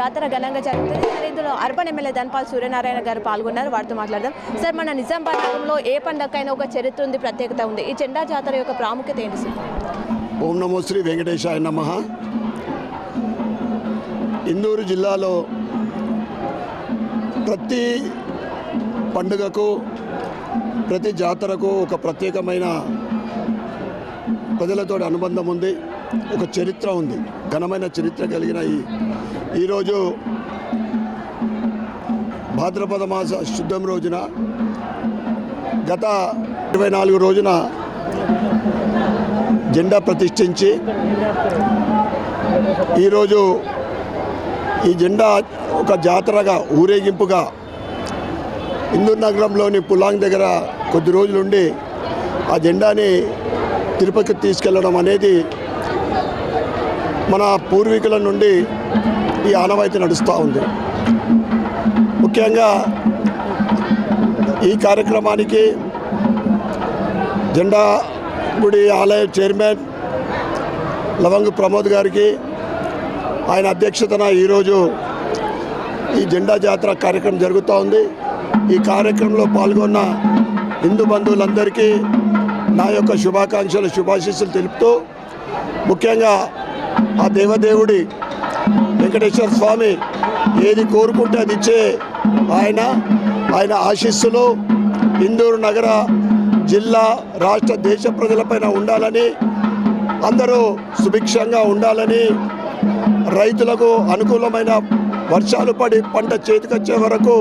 జాతర ఘనంగా జరుగుతుంది. మరి ఇందులో అర్బన్ ఎమ్మెల్యే ధన్పాల్ సూర్యనారాయణ గారు పాల్గొన్నారు. వారితో మాట్లాడదాం. సార్ మన నిజామాబాద్ నగరంలో ఏ పండగకైనా ఒక చరిత్ర ఉంది ప్రత్యేకత ఉంది. ఈ జెండా జాతర యొక్క ప్రాముఖ్యత ఏంటి సార్? ఓం నమో శ్రీ వెంకటేశాయ నమ. ఇందూరు జిల్లాలో ప్రతి పండుగకు ప్రతి జాతరకు ఒక ప్రత్యేకమైన ప్రజలతో అనుబంధం ఉంది. ఒక చరిత్ర ఉంది. ఘనమైన చరిత్ర కలిగిన ఈ ఈరోజు భాద్రపద మాస శుద్ధం రోజున గత ఇరవై నాలుగు రోజున జెండా ప్రతిష్ఠించి ఈరోజు ఈ జెండా ఒక జాతరగా ఊరేగింపుగా ఇందూర్ నగరంలోని పులాంగ్ దగ్గర కొద్ది రోజులుండి ఆ జెండాని తిరుపతికి తీసుకెళ్ళడం అనేది మన పూర్వీకుల నుండి ఈ ఆనవాయితీ నడుస్తూ ఉంది. ముఖ్యంగా ఈ కార్యక్రమానికి జెండా గుడి ఆలయ చైర్మన్ లవంగ్ ప్రమోద్ గారికి ఆయన అధ్యక్షతన ఈరోజు ఈ జెండా జాతర కార్యక్రమం జరుగుతూ ఉంది. ఈ కార్యక్రమంలో పాల్గొన్న హిందూ బంధువులందరికీ నా యొక్క శుభాకాంక్షలు శుభాశీస్సులు తెలుపుతూ ముఖ్యంగా ఆ దేవదేవుడి వెంకటేశ్వర స్వామి ఏది కోరుకుంటే అది ఇచ్చే ఆయన ఆయన ఆశీస్సులు ఇందూరు నగర జిల్లా రాష్ట్ర దేశ ప్రజలపైన ఉండాలని అందరూ సుభిక్షంగా ఉండాలని రైతులకు అనుకూలమైన వర్షాలు పడి పంట చేతికొచ్చే వరకు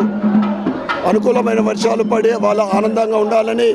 అనుకూలమైన వర్షాలు పడి వాళ్ళ ఆనందంగా ఉండాలని